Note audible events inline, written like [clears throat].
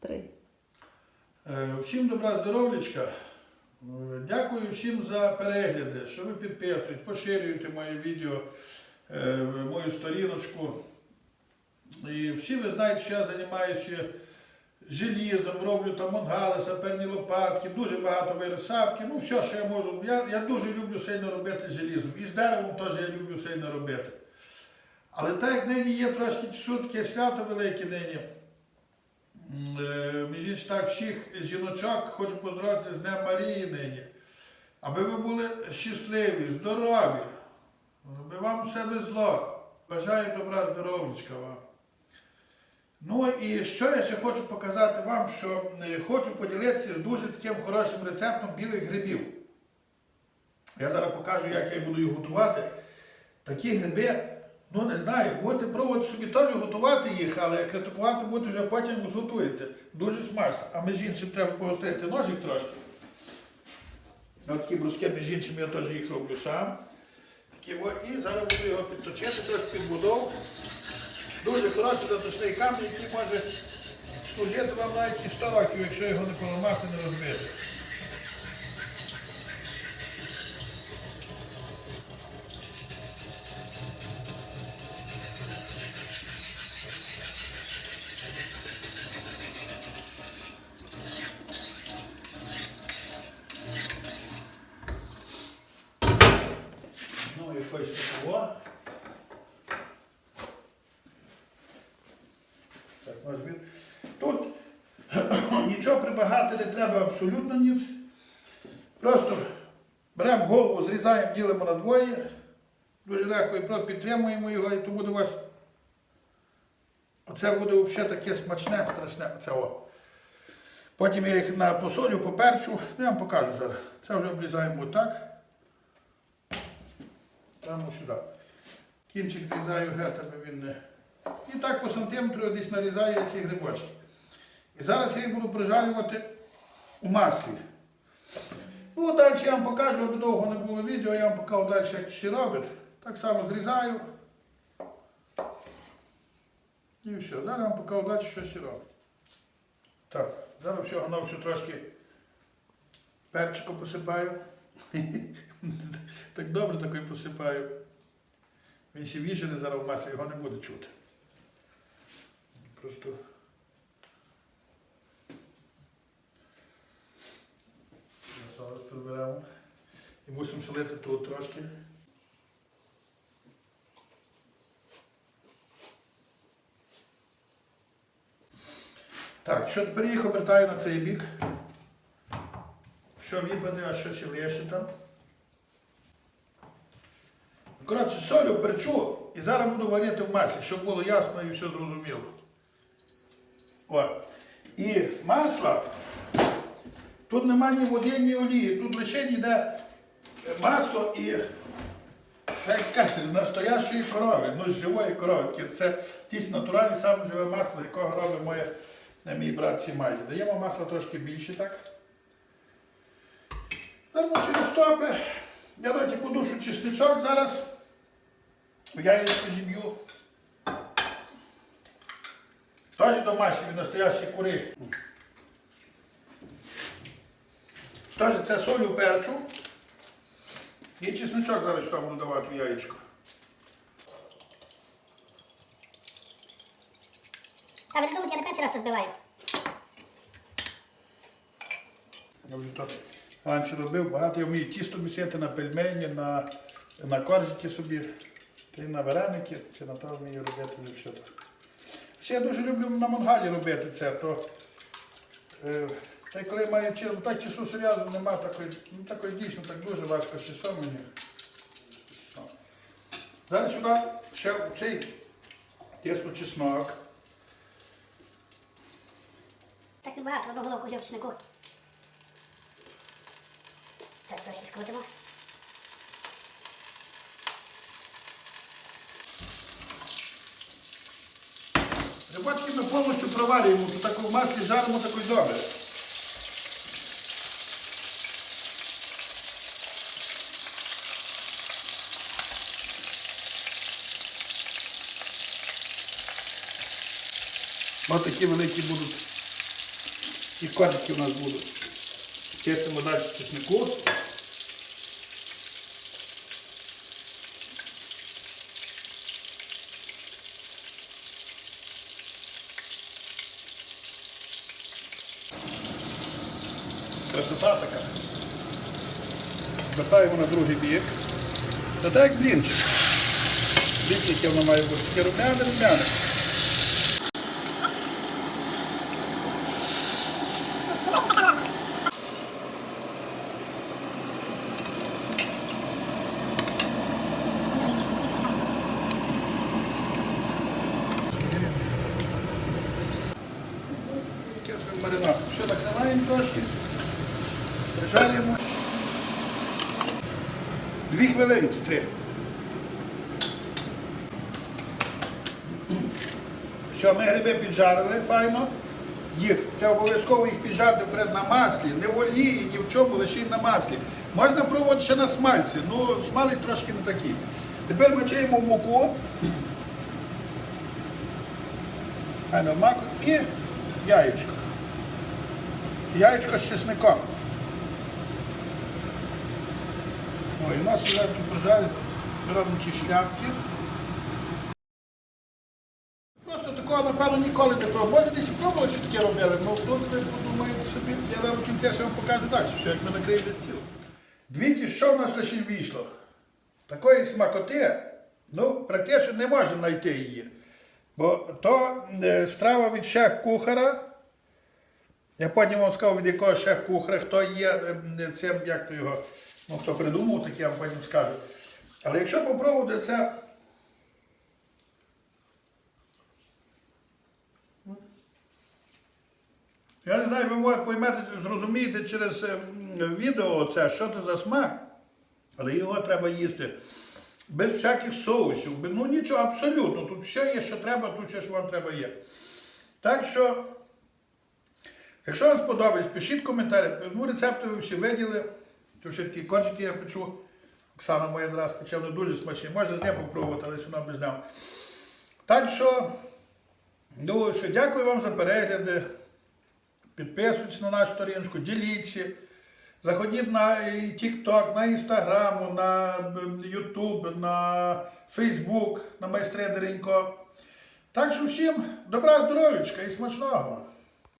три. Е, Всім добра здоров'ячка. Е, Дякую всім за перегляди, що ви підписуєте, поширюєте моє відео, е, мою сторіночку. І всі ви знаєте, що я займаюся желізом, роблю там мангали, саперні лопатки, дуже багато вирисапки, ну все, що я можу. Я, я дуже люблю сильно робити желізом. І з деревом теж я люблю сильно робити. Але так як нині є трошки часу, таке свято велике нині. Е, Між іншим так, всіх жіночок хочу поздоровитися з Днем Марії нині. Аби ви були щасливі, здорові, аби вам все везло. Бажаю добра, здоров'ячка вам. Ну і що я ще хочу показати вам, що е, хочу поділитися з дуже таким хорошим рецептом білих грибів. Я зараз покажу, як я буду їх готувати. Такі гриби, ну не знаю, будете пробувати собі теж готувати їх, але критикувати будете вже потім зготуєте. Дуже смачно. А між іншим треба погострити ножик трошки. Ось такі бруски, між іншим, я теж їх роблю сам. Такі, о, і зараз буду його підточити, трохи підбудов. Дуже хороший заточний камінь, який може служити вам навіть і 100 років, якщо його не поламати, не розбити. Ну, якось такого. Так, наш він. Тут [clears throat] нічого прибагати не треба абсолютно ніц. Просто беремо голову, зрізаємо, ділимо на двоє. Дуже легко і просто підтримуємо його, і то буде у вас. Оце буде взагалі таке смачне, страшне. Оце о. Потім я їх на посолю, поперчу. Ну, я вам покажу зараз. Це вже обрізаємо отак. Прямо сюди. Кінчик зрізаю геть, аби він не. І так по сантиметру десь нарізаю ці грибочки. І зараз я їх буду прижарювати у маслі. Ну, далі я вам покажу, аби довго не було відео, я вам покажу далі, як всі робить. Так само зрізаю. І все. Зараз я вам покажу далі, що всі робить. Так, зараз всього на всю трошки перчику посипаю. [laughs] Так добре такий посипаю. Він ще віжений зараз в маслі, його не буде чути. Просто. Зараз приберемо. І мусимо солити тут трошки. Так, що тепер їх обертаю на цей бік. Що випаде, а щось лише там. Коротше, солю перчу і зараз буду варити в маслі, щоб було ясно і все зрозуміло. О. І масло. Тут немає ні води, ні олії. Тут лише йде масло і, як сказати, з настоящої корови, ну з живої корови. Це дійсно натуральне саме живе масло, якого робить моє, мій брат Сімайзі. Даємо масло трошки більше так. Ми сюди стопи. Я доті подушу чесничок зараз. Я її зіб'ю. Теж домашні від настоящої кури. Теж це солю перчу. І чесничок зараз сюди буду давати у яєчко. А ви не думаєте, я не перший раз тут збиваю. Я вже то раніше робив, багато я вмію тісто місити на пельмені, на, на коржики собі, та й на вареники, чи на то вмію робити вже все так. Ще я дуже люблю на мангалі робити це, то е, та коли маю часу, так часу серйозно нема такої, ну такої дійсно так дуже важко часом мені. Зараз сюди ще цей тісто чеснок. Так небагато, одну головку взяв чеснику. Так, трошки скрутимо. Рибачки ми повністю проварюємо, в такому маслі жаримо такий добре. Ось такі великі будуть І коржики у нас будуть. Тиснемо далі чеснику. Така. Вертаємо на другий бік. Та так як блінчик. Воно має бути. Таке румяне, Дві хвилинки, три. Що, ми гриби піджарили файно. Їх. Це обов'язково їх піджарити вперед на маслі, не в олії, ні в чому, лише на маслі. Можна пробувати ще на смальці, ну смалець трошки не такий. Тепер мочаємо в муку. Файно маку і яєчко. Яєчко з чесником. Ой, у нас прожали, робимо ті шляпки. Просто такого, напевно, ніколи не пробував. Може, десь пробували, що таке робили, але тут ви подумаєте собі, я вам в кінці ще вам покажу далі, що як ми накриємо стіл. Дивіться, що в нас лише вийшло. Такої смакоти, ну, практично не можна знайти її. Бо то е, страва від шеф-кухара. Я потім вам сказав, від якого шеф-кухаря, хто є е, цим, як то його, ну хто придумав, так я вам потім скажу. Але якщо попробувати це. Я не знаю, ви можете поймете, зрозумієте через е, відео це, що це за смак, але його треба їсти без всяких соусів. Ну нічого, абсолютно. Тут все є, що треба, тут все, що вам треба є. Так що, якщо вам сподобається, пишіть коментарі. Ну, рецепти ви всі виділи. Тут ще такі коржики я печу. Оксана моя раз пече, вони дуже смачні. Можна з ним попробувати, але вона без нього. Так що, думаю, що дякую вам за перегляди. Підписуйтесь на нашу сторінку, діліться. Заходіть на TikTok, на Instagram, на YouTube, на Facebook, на майстри Деренько. Так що всім добра здоров'ячка і смачного!